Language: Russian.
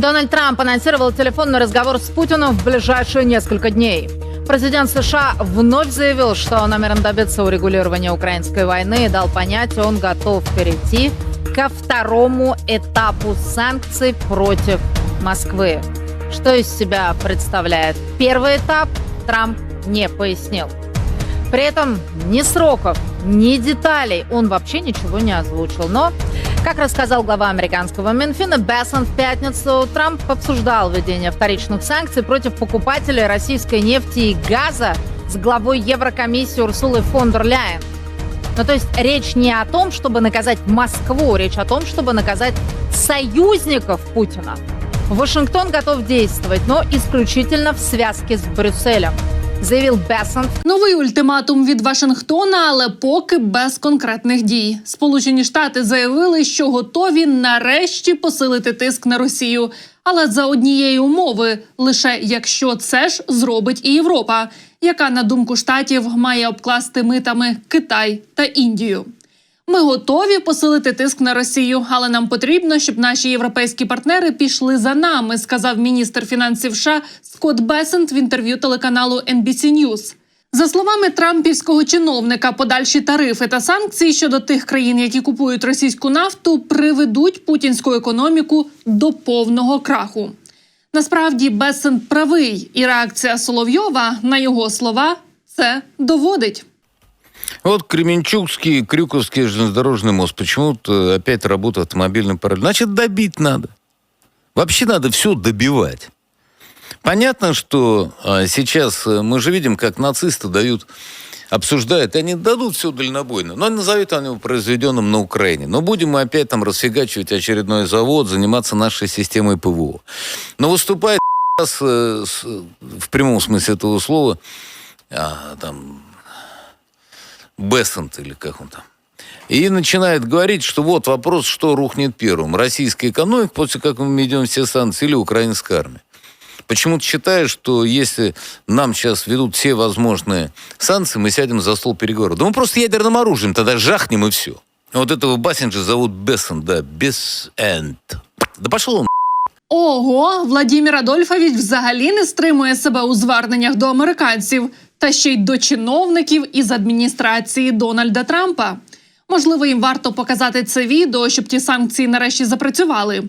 Дональд Трамп анонсировал телефонный разговор с Путиным в ближайшие несколько дней. Президент США вновь заявил, что намерен добиться урегулирования украинской войны и дал понять, он готов перейти ко второму этапу санкций против Москвы. Что из себя представляет первый этап, Трамп не пояснил. При этом ни сроков, ни деталей он вообще ничего не озвучил. Но, как рассказал глава американского Минфина Бессон в пятницу, Трамп обсуждал введение вторичных санкций против покупателей российской нефти и газа с главой Еврокомиссии Урсулой фон дер Ляйен. Ну, то есть речь не о том, чтобы наказать Москву, речь о том, чтобы наказать союзников Путина. Вашингтон готов действовать, но исключительно в связке с Брюсселем, заявил Бессон Новий ультиматум від Вашингтона, але поки без конкретних дій. Сполучені Штати заявили, що готові нарешті посилити тиск на Росію, але за однієї умови, лише якщо це ж зробить і Європа, яка на думку штатів має обкласти митами Китай та Індію. Ми готові посилити тиск на Росію, але нам потрібно, щоб наші європейські партнери пішли за нами, сказав міністр фінансів США Скотт Бесент в інтерв'ю телеканалу NBC News. За словами трампівського чиновника, подальші тарифи та санкції щодо тих країн, які купують російську нафту, приведуть путінську економіку до повного краху. Насправді Бесент правий, і реакція Соловйова на його слова це доводить. Вот Кременчугский, Крюковский железнодорожный мост. Почему-то опять работает автомобильный параллель. Значит, добить надо. Вообще надо все добивать. Понятно, что а, сейчас э, мы же видим, как нацисты дают, обсуждают, и они дадут все дальнобойно, но назовут они его произведенным на Украине. Но будем мы опять там расфигачивать очередной завод, заниматься нашей системой ПВО. Но выступает с, э, в прямом смысле этого слова, а, там, Бессент или как он там. И начинает говорить, что вот вопрос, что рухнет первым. Российская экономика, после как мы ведем все санкции, или украинская армия. Почему-то считаю, что если нам сейчас ведут все возможные санкции, мы сядем за стол переговоров. Да мы просто ядерным оружием тогда жахнем и все. Вот этого Бассинджа зовут Бессен, да, Бессент. Да пошел он Ого, Владімір Адольфович взагалі не стримує себе у зверненнях до американців та ще й до чиновників із адміністрації Дональда Трампа. Можливо, їм варто показати це відео, щоб ті санкції нарешті запрацювали.